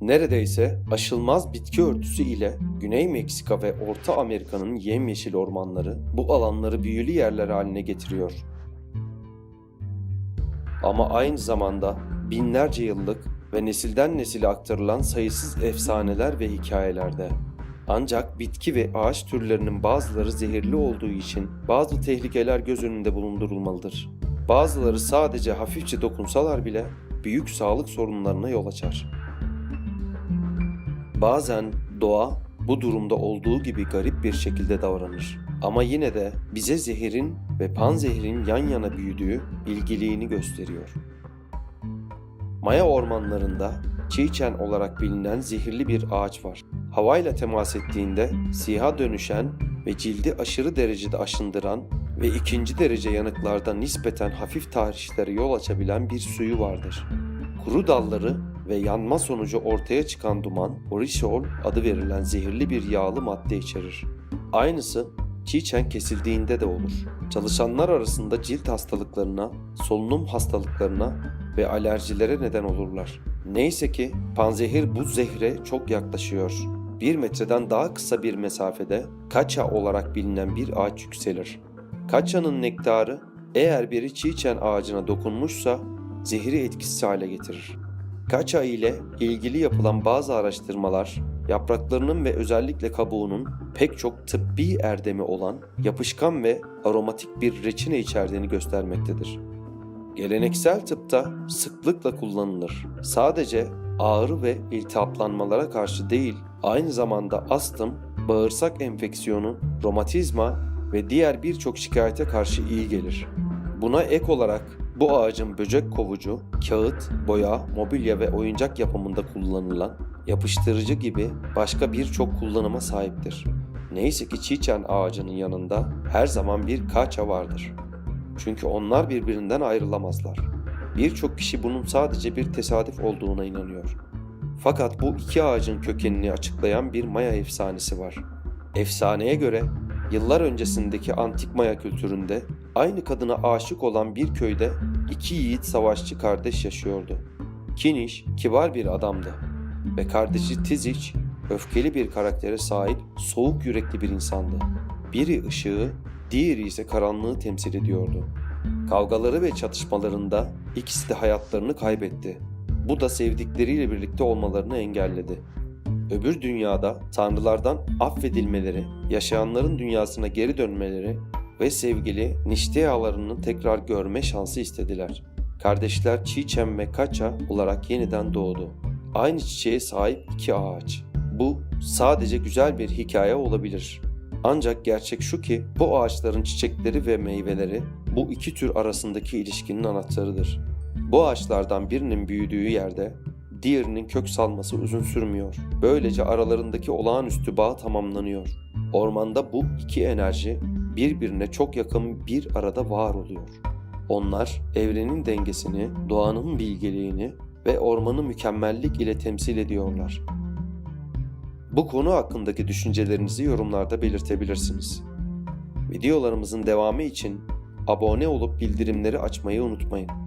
Neredeyse aşılmaz bitki örtüsü ile Güney Meksika ve Orta Amerika'nın yemyeşil ormanları bu alanları büyülü yerler haline getiriyor. Ama aynı zamanda binlerce yıllık ve nesilden nesile aktarılan sayısız efsaneler ve hikayelerde. Ancak bitki ve ağaç türlerinin bazıları zehirli olduğu için bazı tehlikeler göz önünde bulundurulmalıdır. Bazıları sadece hafifçe dokunsalar bile büyük sağlık sorunlarına yol açar. Bazen doğa bu durumda olduğu gibi garip bir şekilde davranır. Ama yine de bize zehirin ve panzehirin yan yana büyüdüğü bilgiliğini gösteriyor. Maya ormanlarında çiğçen olarak bilinen zehirli bir ağaç var. Havayla temas ettiğinde siyaha dönüşen ve cildi aşırı derecede aşındıran ve ikinci derece yanıklarda nispeten hafif tahrişlere yol açabilen bir suyu vardır. Kuru dalları ve yanma sonucu ortaya çıkan duman, orişol adı verilen zehirli bir yağlı madde içerir. Aynısı çiğçen kesildiğinde de olur. Çalışanlar arasında cilt hastalıklarına, solunum hastalıklarına ve alerjilere neden olurlar. Neyse ki panzehir bu zehre çok yaklaşıyor. Bir metreden daha kısa bir mesafede kaça olarak bilinen bir ağaç yükselir. Kaçanın nektarı eğer biri çiğçen ağacına dokunmuşsa zehri etkisiz hale getirir. Kaça ile ilgili yapılan bazı araştırmalar yapraklarının ve özellikle kabuğunun pek çok tıbbi erdemi olan yapışkan ve aromatik bir reçine içerdiğini göstermektedir. Geleneksel tıpta sıklıkla kullanılır. Sadece ağrı ve iltihaplanmalara karşı değil, aynı zamanda astım, bağırsak enfeksiyonu, romatizma ve diğer birçok şikayete karşı iyi gelir. Buna ek olarak bu ağacın böcek kovucu, kağıt, boya, mobilya ve oyuncak yapımında kullanılan yapıştırıcı gibi başka birçok kullanıma sahiptir. Neyse ki çiçen ağacının yanında her zaman bir kaça vardır. Çünkü onlar birbirinden ayrılamazlar. Birçok kişi bunun sadece bir tesadüf olduğuna inanıyor. Fakat bu iki ağacın kökenini açıklayan bir Maya efsanesi var. Efsaneye göre yıllar öncesindeki antik Maya kültüründe aynı kadına aşık olan bir köyde iki yiğit savaşçı kardeş yaşıyordu. Kiniş kibar bir adamdı ve kardeşi Tiziç öfkeli bir karaktere sahip soğuk yürekli bir insandı. Biri ışığı, diğeri ise karanlığı temsil ediyordu. Kavgaları ve çatışmalarında ikisi de hayatlarını kaybetti. Bu da sevdikleriyle birlikte olmalarını engelledi. Öbür dünyada tanrılardan affedilmeleri, yaşayanların dünyasına geri dönmeleri ve sevgili Nişteyalarını tekrar görme şansı istediler. Kardeşler Çiçem ve Kaça olarak yeniden doğdu. Aynı çiçeğe sahip iki ağaç. Bu sadece güzel bir hikaye olabilir. Ancak gerçek şu ki bu ağaçların çiçekleri ve meyveleri bu iki tür arasındaki ilişkinin anahtarıdır. Bu ağaçlardan birinin büyüdüğü yerde diğerinin kök salması uzun sürmüyor. Böylece aralarındaki olağanüstü bağ tamamlanıyor. Ormanda bu iki enerji birbirine çok yakın bir arada var oluyor. Onlar evrenin dengesini, doğanın bilgeliğini ve ormanı mükemmellik ile temsil ediyorlar. Bu konu hakkındaki düşüncelerinizi yorumlarda belirtebilirsiniz. Videolarımızın devamı için abone olup bildirimleri açmayı unutmayın.